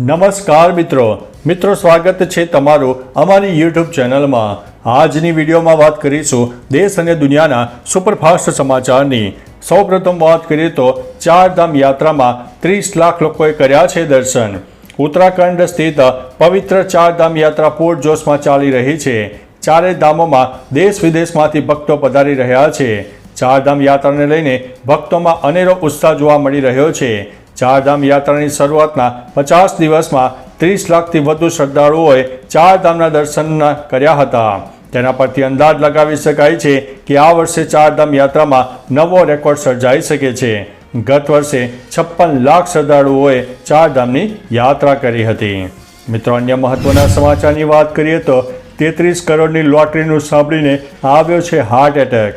નમસ્કાર મિત્રો. મિત્રો, સ્વાગત છે તમારું અમારી યુટ્યુબ ચેનલમાં. આજની વિડીયોમાં વાત કરીશું દેશ અને દુનિયાના સુપરફાસ્ટ સમાચારની. સૌપ્રથમ વાત કરીએ તો ચારધામ યાત્રામાં ત્રીસ લાખ લોકોએ કર્યા છે દર્શન. ઉત્તરાખંડ સ્થિત પવિત્ર ચારધામ યાત્રા પૂરજોશમાં ચાલી રહી છે. ચારે ધામોમાં દેશ વિદેશમાંથી ભક્તો પધારી રહ્યા છે. ચારધામ યાત્રાને લઈને ભક્તોમાં અનેરો ઉત્સાહ જોવા મળી રહ્યો છે. ચારધામ યાત્રાની શરૂઆતના પચાસ દિવસમાં ત્રીસ લાખથી વધુ શ્રદ્ધાળુઓએ ચારધામના દર્શન કર્યા હતા. તેના પરથી અંદાજ લગાવી શકાય છે કે આ વર્ષે ચારધામ યાત્રામાં નવો રેકોર્ડ સર્જાઈ શકે છે. ગત વર્ષે છપ્પન લાખ શ્રદ્ધાળુઓએ ચારધામની યાત્રા કરી હતી. મિત્રો, અન્ય મહત્વના સમાચારની વાત કરીએ તો તેત્રીસ કરોડની લોટરીનું સાંભળીને આવ્યો છે હાર્ટ એટેક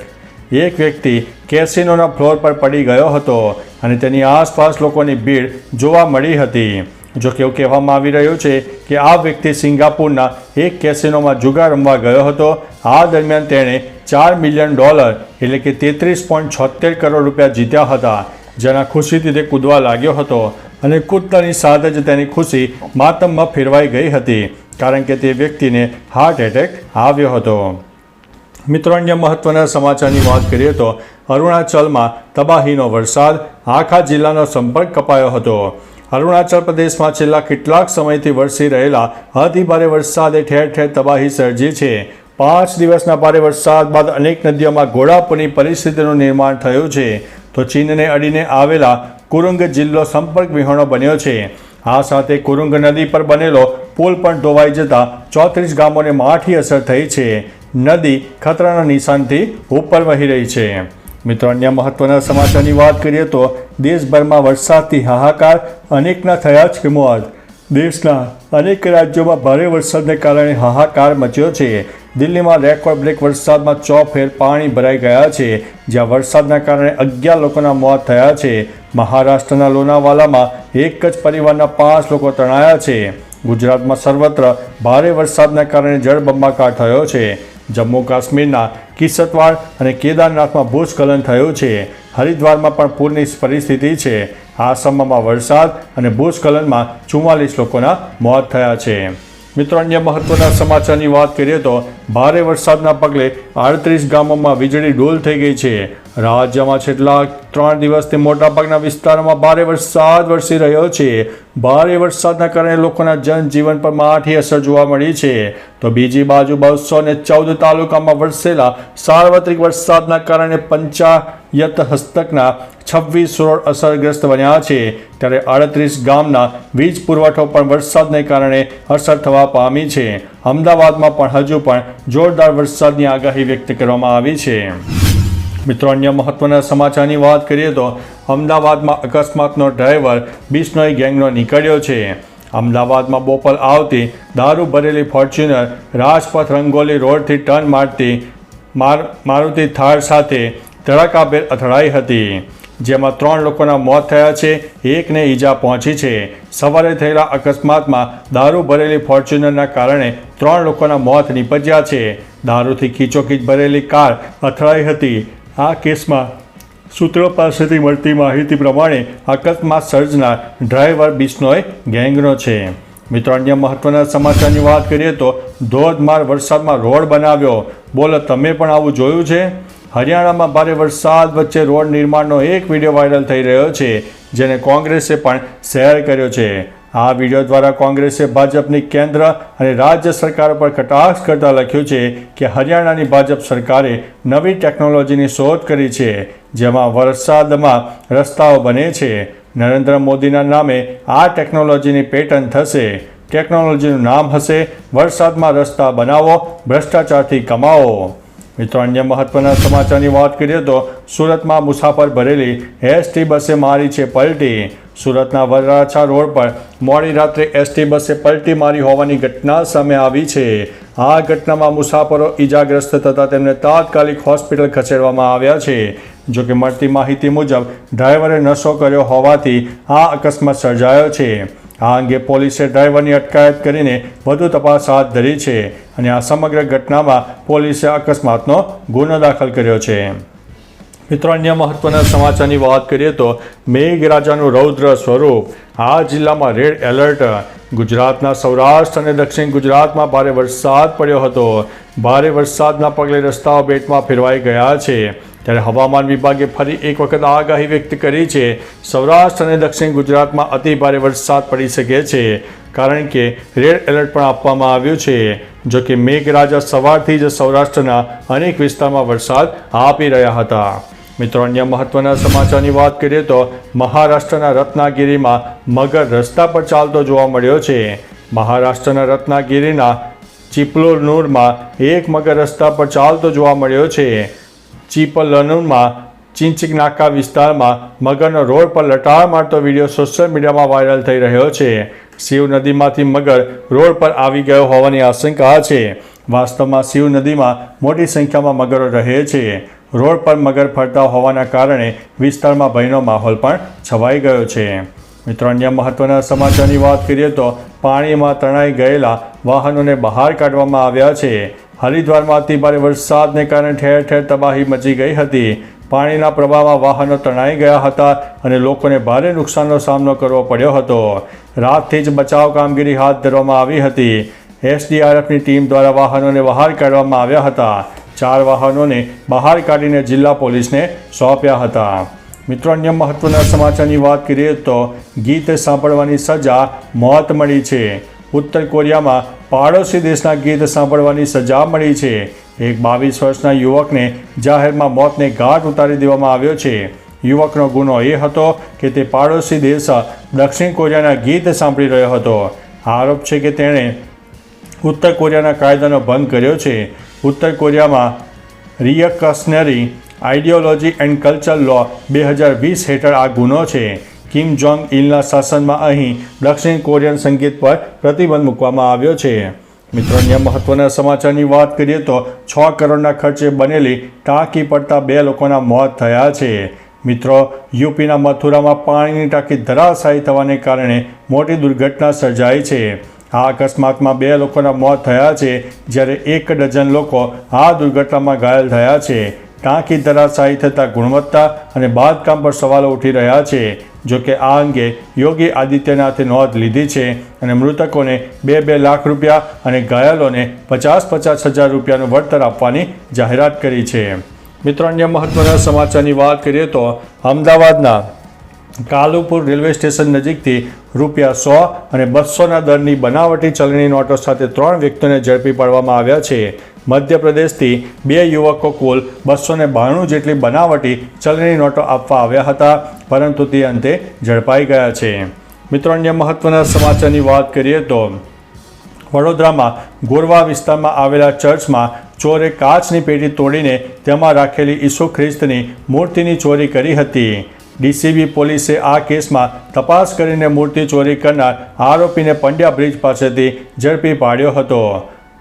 એક વ્યક્તિ કેસિનોના ફ્લોર પર પડી ગયો હતો અને તેની આસપાસ લોકોની ભીડ જોવા મળી હતી. જો કે એવું કહેવામાં આવી રહ્યું છે કે આ વ્યક્તિ સિંગાપુરના એક કેસિનોમાં જુગાર રમવા ગયો હતો. આ દરમિયાન તેણે ચાર મિલિયન ડોલર એટલે કે તેત્રીસ પોઈન્ટ છોતેર કરોડ રૂપિયા જીત્યા હતા, જેના ખુશીથી તે કૂદવા લાગ્યો હતો અને કૂદતાની સાથે જ તેની ખુશી માતમમાં ફેરવાઈ ગઈ હતી, કારણ કે તે વ્યક્તિને હાર્ટ એટેક આવ્યો હતો. મિત્રો, અન્ય મહત્વના સમાચારની વાત કરીએ તો અરુણાચલમાં તબાહીનો વરસાદ. આખા જિલ્લાનો સંપર્ક કપાયો હતો. અરુણાચલ પ્રદેશમાં છેલ્લા કેટલાક સમયથી વરસી રહેલા અતિભારે વરસાદે ઠેર ઠેર તબાહી સર્જી છે. પાંચ દિવસના ભારે વરસાદ બાદ અનેક નદીઓમાં ઘોડાપુરની પરિસ્થિતિનું નિર્માણ થયું છે. તો ચીનને અડીને આવેલા કુરુંગ જિલ્લો સંપર્ક વિહોણો બન્યો છે. આ સાથે કુરુંગ નદી પર બનેલો પુલ પણ ધોવાઈ જતા ચોત્રીસ ગામોને માઠી અસર થઈ છે. નદી ખતરાના નિશાનથી ઉપર વહી રહી છે. મિત્રો, અન્ય મહત્વના સમાચારની વાત કરીએ તો દેશભરમાં વરસાદથી હાહાકાર અનેકના થયા છે મોત દેશના અનેક રાજ્યોમાં ભારે વરસાદને કારણે હાહાકાર મચ્યો છે. દિલ્હીમાં રેકોર્ડ બ્રેક વરસાદમાં ચો ફેર પાણી ભરાઈ ગયા છે, જ્યાં વરસાદના કારણે અગિયાર લોકોના મોત થયા છે. મહારાષ્ટ્રના લોનાવાલામાં એક જ પરિવારના પાંચ લોકો તણાયા છે. ગુજરાતમાં સર્વત્ર ભારે વરસાદના કારણે જળબંબાકાર થયો છે. જમ્મુ કાશ્મીરના કિસતવાડ અને કેદારનાથમાં ભૂસ્ખલન થયું છે. હરિદ્વારમાં પણ પૂરની પરિસ્થિતિ છે. આસામમાં વરસાદ અને ભૂસ્ખલનમાં ચુમ્માલીસ લોકોના મોત થયા છે. મિત્રો, અન્ય મહત્વના સમાચારની વાત કરીએ તો ભારે વરસાદના પગલે આડત્રીસ ગામોમાં વીજળી ડોલ થઈ ગઈ છે. રાજ્યમાં છેલ્લા ત્રણ દિવસથી મોટાભાગના વિસ્તારોમાં ભારે વરસાદ વરસી રહ્યો છે. ભારે વરસાદના કારણે લોકોના જનજીવન પર માઠી અસર જોવા મળી છે. તો બીજી બાજુ બસો ને ચૌદ તાલુકામાં વરસેલા સાર્વત્રિક વરસાદના કારણે પંચાયત હસ્તકના છવ્વીસ રોડ અસરગ્રસ્ત બન્યા છે. ત્યારે આડત્રીસ ગામના વીજ પુરવઠો પણ વરસાદને કારણે અસર થવા પામી છે. અમદાવાદમાં પણ હજુ પણ જોરદાર વરસાદની આગાહી વ્યક્ત કરવામાં આવી છે. મિત્રો, અન્ય મહત્વના સમાચારની વાત કરીએ તો અમદાવાદમાં અકસ્માતનો ડ્રાઈવર બિશ્નોઈ ગેંગનો નીકળ્યો છે. અમદાવાદમાં બોપલ આવતી દારૂ ભરેલી ફોર્ચ્યુનર રાજપથ રંગોલી રોડથી ટર્ન મારતી માર, મારુતિ થાર સાથે ધડાકાભેર અથડાઈ હતી. જેમાં ત્રણ લોકોના મોત થયા છે, એકને ઈજા પહોંચી છે. સવારે થયેલા અકસ્માતમાં દારૂ ભરેલી ફોર્ચ્યુનરના કારણે ત્રણ લોકોના મોત નીપજ્યા છે. દારૂથી ખીચોખીચ ભરેલી કાર અથડાઈ હતી. આ કેસમાં સૂત્રો પાસેથી મળતી માહિતી પ્રમાણે અકસ્માત સર્જનાર ડ્રાઈવર બિશ્નોય ગેંગનો છે. મિત્રો, અન્ય મહત્વના સમાચારની વાત કરીએ તો ધોધમાર વરસાદમાં રોડ બનાવ્યો. બોલો, તમે પણ આવું જોયું છે? હરિયાણામાં ભારે વરસાદ વચ્ચે રોડ નિર્માણનો એક વીડિયો વાયરલ થઈ રહ્યો છે, જેને કોંગ્રેસે પણ શેર કર્યો છે. આ વીડિયો દ્વારા કોંગ્રેસે ભાજપની કેન્દ્ર અને રાજ્ય સરકાર પર કટાક્ષ કરતા લખ્યું છે કે હરિયાણાની ભાજપ સરકારે નવી ટેકનોલોજીની શોધ કરી છે, જેમાં વરસાદમાં રસ્તાઓ બને છે. નરેન્દ્ર મોદીના નામે આ ટેકનોલોજીની પેટર્ન થશે. ટેકનોલોજીનું નામ હશે વરસાદમાં રસ્તા બનાવો, ભ્રષ્ટાચારથી કમાવો. મિત્રો, અન્ય મહત્વના સમાચારની વાત કરીએ તો સુરતમાં મુસાફર ભરેલી એસટી બસે મારી છે પલટી. સુરતના વરાછા રોડ પર મોડી રાત્રે એસટી બસે પલટી મારી હોવાની ઘટના સામે આવી છે. આ ઘટનામાં મુસાફરો ઈજાગ્રસ્ત થતાં તેમને તાત્કાલિક હોસ્પિટલ ખસેડવામાં આવ્યા છે. જો કે મળતી માહિતી મુજબ ડ્રાઈવરે નશો કર્યો હોવાથી આ અકસ્માત સર્જાયો છે. આ અંગે પોલીસે ડ્રાઈવરની અટકાયત કરીને વધુ તપાસ હાથ ધરી છે અને આ સમગ્ર ઘટનામાં પોલીસે અકસ્માતનો ગુનો દાખલ કર્યો છે. મિત્રો, અન્ય મહત્વના સમાચારની વાત કરીએ તો મેઘરાજાનું રૌદ્ર સ્વરૂપ આ જિલ્લામાં રેડ એલર્ટ. ગુજરાતના સૌરાષ્ટ્ર અને દક્ષિણ ગુજરાતમાં ભારે વરસાદ પડ્યો હતો. ભારે વરસાદના પગલે રસ્તાઓ બેટમાં ફેરવાઈ ગયા છે. ત્યારે હવામાન વિભાગે ફરી એક વખત આગાહી વ્યક્ત કરી છે, સૌરાષ્ટ્ર અને દક્ષિણ ગુજરાતમાં અતિ ભારે વરસાદ પડી શકે છે, કારણ કે રેડ એલર્ટ પણ આપવામાં આવ્યું છે. જો કે મેઘરાજા સવારથી જ સૌરાષ્ટ્રના અનેક વિસ્તારમાં વરસાદ આપી રહ્યા હતા. મિત્રો, અન્ય મહત્વના સમાચારની વાત કરીએ તો મહારાષ્ટ્રના રત્નાગીરીમાં મગર રસ્તા પર ચાલતો જોવા મળ્યો છે. મહારાષ્ટ્રના રત્નાગીરીના ચિપલોનુરમાં એક મગર રસ્તા પર ચાલતો જોવા મળ્યો છે. ચીપલનુરમાં ચિંચિક નાકા વિસ્તારમાં મગરનો રોડ પર લટાળ મારતો વીડિયો સોશિયલ મીડિયામાં વાયરલ થઈ રહ્યો છે. શિવ નદીમાંથી મગર રોડ પર આવી ગયો હોવાની આશંકા છે. વાસ્તવમાં શિવ નદીમાં મોટી સંખ્યામાં મગરો રહે છે. રોડ પર મગર ફરતા હોવાના કારણે વિસ્તારમાં ભયનો માહોલ પણ છવાઈ ગયો છે. મિત્રો, અન્ય મહત્વના સમાચારની વાત કરીએ તો પાણીમાં તણાઈ ગયેલા વાહનોને બહાર કાઢવામાં આવ્યા છે. હરિદ્વારમાં અતિભારે વરસાદને કારણે ઠેર ઠેર તબાહી મચી ગઈ હતી. પાણીના પ્રવાહમાં વાહનો તણાઈ ગયા હતા અને લોકોને ભારે નુકસાનનો સામનો કરવો પડ્યો હતો. રાતથી જ બચાવ કામગીરી હાથ ધરવામાં આવી હતી. એસડીઆરએફની ટીમ દ્વારા વાહનોને બહાર કાઢવામાં આવ્યા હતા. ચાર વાહનોને બહાર કાઢીને જિલ્લા પોલીસને સોંપ્યા હતા. મિત્રો, અન્ય મહત્વના સમાચારની વાત કરીએ તો ગીત સાંભળવાની સજા મોત મળી છે. ઉત્તર કોરિયામાં પાડોશી દેશના ગીત સાંભળવાની સજા મળી છે. એક બાવીસ વર્ષના યુવકને જાહેરમાં મોતને ઘાટ ઉતારી દેવામાં આવ્યો છે. યુવકનો ગુનો એ હતો કે તે પાડોશી દેશ દક્ષિણ કોરિયાના ગીત સાંભળી રહ્યો હતો. આરોપ છે કે તેણે ઉત્તર કોરિયાના કાયદાનો ભંગ કર્યો છે. ઉત્તર કોરિયામાં રિયકશનરી આઇડિયોલોજી એન્ડ કલ્ચર લો બે હજાર વીસ હેઠળ આ ગુનો છે. કિમ જોંગ ઇલના શાસનમાં અહીં દક્ષિણ કોરિયન સંગીત પર પ્રતિબંધ મૂકવામાં આવ્યો છે. મિત્રો, અન્ય મહત્વના સમાચારની વાત કરીએ તો છ કરોડના ખર્ચે બનેલી ટાંકી પડતા બે લોકોના મોત થયા છે. મિત્રો, યુપીના મથુરામાં પાણીની ટાંકી ધરાશાયી થવાને કારણે મોટી દુર્ઘટના સર્જાઈ છે. આ અકસ્માતમાં બે લોકોના મોત થયા છે, જ્યારે એક ડઝન લોકો આ દુર્ઘટનામાં ઘાયલ થયા છે. ટાંકી ધરાશાયી થતાં ગુણવત્તા અને બાંધકામ પર સવાલો ઉઠી રહ્યા છે. જો કે આ અંગે યોગી આદિત્યનાથે નોંધ લીધી છે અને મૃતકોને બે બે લાખ રૂપિયા અને ઘાયલોને પચાસ પચાસ હજાર રૂપિયાનું વળતર આપવાની જાહેરાત કરી છે. મિત્રો, અન્ય મહત્વના સમાચારની વાત કરીએ તો અમદાવાદના કાલુપુર રેલવે સ્ટેશન નજીકથી રૂપિયા સો અને બસોના દરની બનાવટી ચલણી નોટો સાથે ત્રણ વ્યક્તિઓને ઝડપી પાડવામાં આવ્યા છે. મધ્યપ્રદેશથી બે યુવકો કુલ બસો ને બાણું જેટલી બનાવટી ચલણી નોટો આપવા આવ્યા હતા, પરંતુ તે અંતે ઝડપાઈ ગયા છે. મિત્રો, અન્ય મહત્વના સમાચારની વાત કરીએ તો, વડોદરામાં ગોરવા વિસ્તારમાં આવેલા ચર્ચમાં ચોરે કાચની પેટી તોડીને તેમાં રાખેલી ઈસુ ખ્રિસ્તની મૂર્તિની ચોરી કરી હતી. ડીસીબી પોલીસે આ કેસમાં તપાસ કરીને મૂર્તિ ચોરી કરનાર આરોપીને પંડ્યા બ્રિજ પાસેથી ઝડપી પાડ્યો હતો.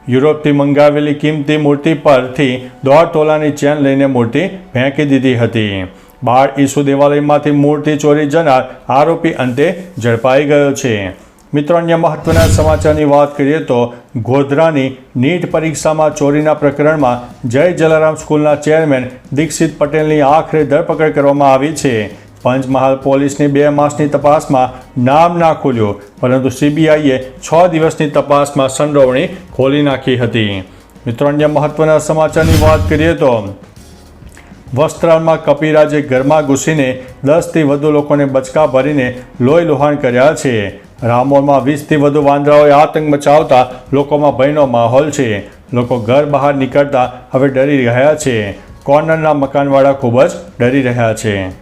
યુરોપથી મંગાવેલી કિંમતી મૂર્તિ પરથી દોઢ તોલાની ચેન લઈને મૂર્તિ ફેંકી દીધી હતી. બાળ ઈસુ દેવાલયમાંથી મૂર્તિ ચોરી જનાર આરોપી અંતે ઝડપાઈ ગયો છે. મિત્રો, અન્ય મહત્વના સમાચારની વાત કરીએ તો ગોધરાની નીટ પરીક્ષામાં ચોરીના પ્રકરણમાં જય જલારામ સ્કૂલના ચેરમેન દીક્ષિત પટેલની આખરે ધરપકડ કરવામાં આવી છે. પંચમહાલ પોલીસની બે માસની તપાસમાં નામ ના ખુલ્યું, પરંતુ સીબીઆઈએ છ દિવસની તપાસમાં સંડોવણી ખોલી નાખી હતી. મિત્રો, અન્ય મહત્વના સમાચારની વાત કરીએ તો, વસ્ત્રાલમાં કપિરાજે ઘરમાં ઘૂસીને દસથી વધુ લોકોને બચકા ભરીને લોહી લોહાણ કર્યા છે. રામોલમાં વીસથી વધુ વાંદરાઓએ આતંક મચાવતા લોકોમાં ભયનો માહોલ છે. લોકો ઘર બહાર નીકળતા હવે ડરી રહ્યા છે. કોર્નરના મકાનવાળા ખૂબ જ ડરી રહ્યા છે.